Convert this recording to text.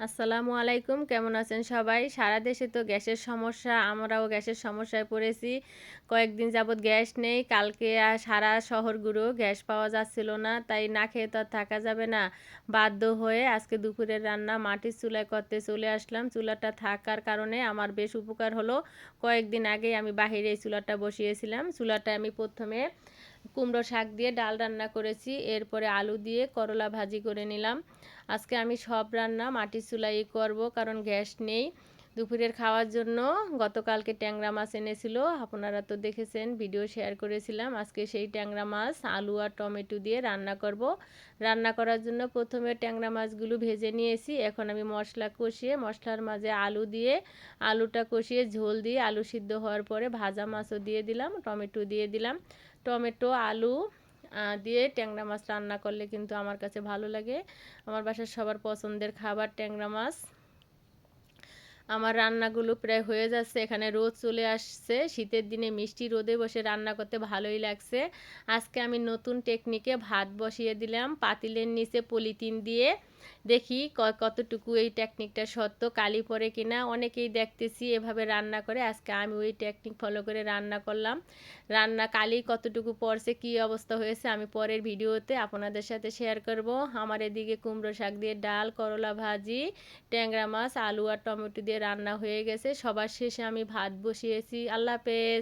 আসসালামু আলাইকুম, কেমন আছেন সবাই? সারা দেশে তো গ্যাসের সমস্যা, আমরাও গ্যাসের সমস্যায় পড়েছি। কয়েকদিন যাবৎ গ্যাস নেই, কালকে আর সারা শহরগুলো গ্যাস পাওয়া যাচ্ছিল না, তাই না খেয়ে তো থাকা যাবে না। বাধ্য হয়ে আজকে দুপুরের রান্না মাটির চুলায় করতে চলে আসলাম। চুলাটা থাকার কারণে আমার বেশ উপকার হলো। কয়েকদিন আগে আমি বাহিরে এই চুলাটা বসিয়েছিলাম। চুলাটা আমি প্রথমে কুমড়ো শাক দিয়ে ডাল রান্না করেছি। এরপরে আলু দিয়ে করলা ভাজি করে নিলাম। আজকে আমি সব রান্না মাটি চুলাই করব, কারণ গ্যাস নেই। দুপুরের খাওয়ার জন্য গতকালকে ট্যাংরা মাছ এনেছিল। আপনারা তো দেখেছেন, ভিডিও শেয়ার করেছিলাম। আজকে সেই ট্যাংরা মাছ, আলু আর টমেটো দিয়ে রান্না করব। রান্না করার জন্য প্রথমে ট্যাংরা মাছগুলো ভেজে নিয়েছি। এখন আমি মশলা কষিয়ে, মশলার মাঝে আলু দিয়ে, আলুটা কষিয়ে ঝোল দিয়ে আলু সিদ্ধ হওয়ার পরে ভাজা মাছও দিয়ে দিলাম, টমেটো দিয়ে দিলাম। টমেটো, আলু দিয়ে ট্যাংরা মাছ রান্না করলে কিন্তু আমার কাছে ভালো লাগে। আমার বাসার সবার পছন্দের খাবার ট্যাংরা মাছ। আমার রান্নাগুলো প্রায় হয়ে যাচ্ছে, এখানে রোদ চলে আসছে, শীতের দিনে মিষ্টি রোদে বসে রান্না করতে ভালোই লাগছে। আজকে আমি নতুন টেকনিকে ভাত বসিয়ে দিলাম, পাতিলের নিচে পলিথিন দিয়ে দেখি কতটুকু এই টেকনিকটা সত্য, কালি পরে কিনা? অনেকেই দেখতেছি এভাবে রান্না করে। আজকে আমি ওই টেকনিক ফলো করে রান্না করলাম। রান্না কালি কতটুকু পড়ছে কি অবস্থা হয়েছে, আমি পরের ভিডিওতে আপনাদের সাথে শেয়ার করব। আমার এদিকে কুমড়ো শাক দিয়ে ডাল, করলা ভাজি, ট্যাংরা মাছ, আলু আর টমেটো দিয়ে রান্না হয়ে গেছে। সবার শেষে আমি ভাত বসিয়েছি। আল্লাহ হাফেজ।